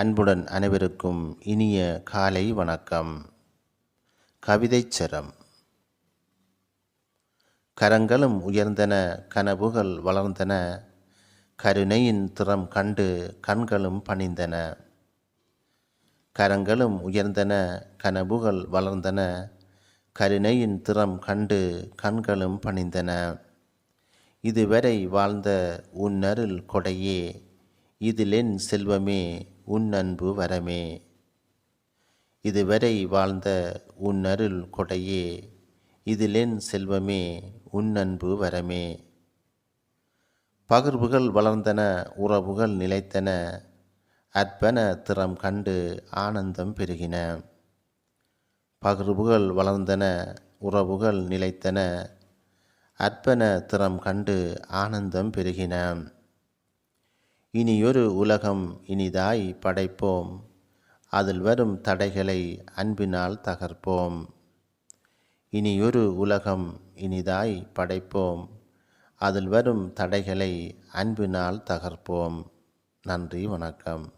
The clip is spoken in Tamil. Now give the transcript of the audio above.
அன்புடன் அனைவருக்கும் இனிய காலை வணக்கம். கவிதைச் சரம். கரங்களும் உயர்ந்தன கனவுகள் வளர்ந்தன. கருணையின் திறம் கண்டு கண்களும் பணிந்தன. கரங்களும் உயர்ந்தன கனவுகள் வளர்ந்தன. கருணையின் திறம் கண்டு கண்களும் பணிந்தன. இதுவரை வாழ்ந்த உன்னருள் கொடையே இதிலென் செல்வமே உன் அன்பு வரமே. இதுவரை வாழ்ந்த உன் அருள் கொடையே இதிலென் செல்வமே உன் அன்பு வரமே. பகிர்வுகள் வளர்ந்தன உறவுகள் நிலைத்தன அற்பன திறம் கண்டு ஆனந்தம் பெருகின. பகிர்வுகள் வளர்ந்தன உறவுகள் நிலைத்தன அற்பன திறம் கண்டு ஆனந்தம் பெருகின. இனியொரு உலகம் இனிதாய் படைப்போம். அதில் வரும் தடைகளை அன்பினால் தகர்ப்போம். இனியொரு உலகம் இனிதாய் படைப்போம். அதில் வரும் தடைகளை அன்பினால் தகர்ப்போம். நன்றி வணக்கம்.